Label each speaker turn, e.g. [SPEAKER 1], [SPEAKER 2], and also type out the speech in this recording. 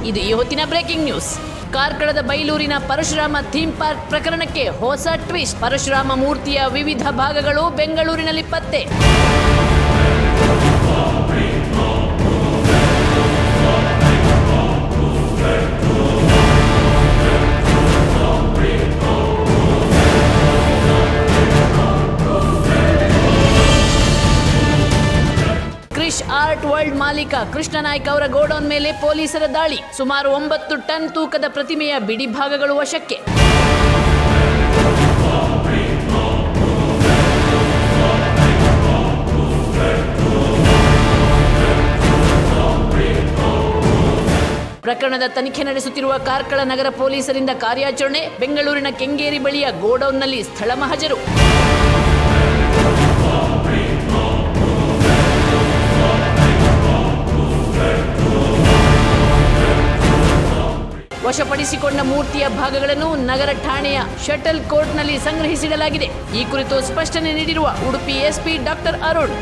[SPEAKER 1] ಈ ಹೊತ್ತಿನ breaking news. ಕಾರ್ಕಳದ ಬೈಲೂರಿನ ಪರಶುರಾಮ ಥೀಮ್ ಪಾರ್ಕ್ ಪ್ರಕರಣಕ್ಕೆ ಹೊಸ ಟ್ವಿಸ್ಟ್. ಪರಶುರಾಮ ಮೂರ್ತಿಯ ವಿವಿಧ ಭಾಗಗಳು ಬೆಂಗಳೂರಿನಲ್ಲಿ ಪತ್ತೆ. ಆರ್ಟ್ ವರ್ಲ್ಡ್ ಮಾಲೀಕ ಕೃಷ್ಣನಾಯ್ಕ ಅವರ ಗೋಡೌನ್ ಮೇಲೆ ಪೊಲೀಸರ ದಾಳಿ. ಸುಮಾರು ಒಂಬತ್ತು ಟನ್ ತೂಕದ ಪ್ರತಿಮೆಯ ಬಿಡಿ ಭಾಗಗಳು ವಶಕ್ಕೆ. ಪ್ರಕರಣದ ತನಿಖೆ ನಡೆಸುತ್ತಿರುವ ಕಾರ್ಕಳ ನಗರ ಪೊಲೀಸರಿಂದ ಕಾರ್ಯಾಚರಣೆ. ಬೆಂಗಳೂರಿನ ಕೆಂಗೇರಿ ಬಳಿಯ ಗೋಡೌನ್ನಲ್ಲಿ ಸ್ಥಳ ಮಹಜರು ವಶಪಡಿಸಿಕೊಂಡ ಮೂರ್ತಿಯ ಭಾಗಗಳನ್ನು ನಗರ ಠಾಣೆಯ ಶಟಲ್ ಕೋರ್ಟ್ನಲ್ಲಿ ಸಂಗ್ರಹಿಸಿಡಲಾಗಿದೆ. ಈ ಕುರಿತು ಸ್ಪಷ್ಟನೆ ನೀಡಿರುವ ಉಡುಪಿ ಎಸ್ಪಿ ಡಾಕ್ಟರ್ ಅರುಣ್.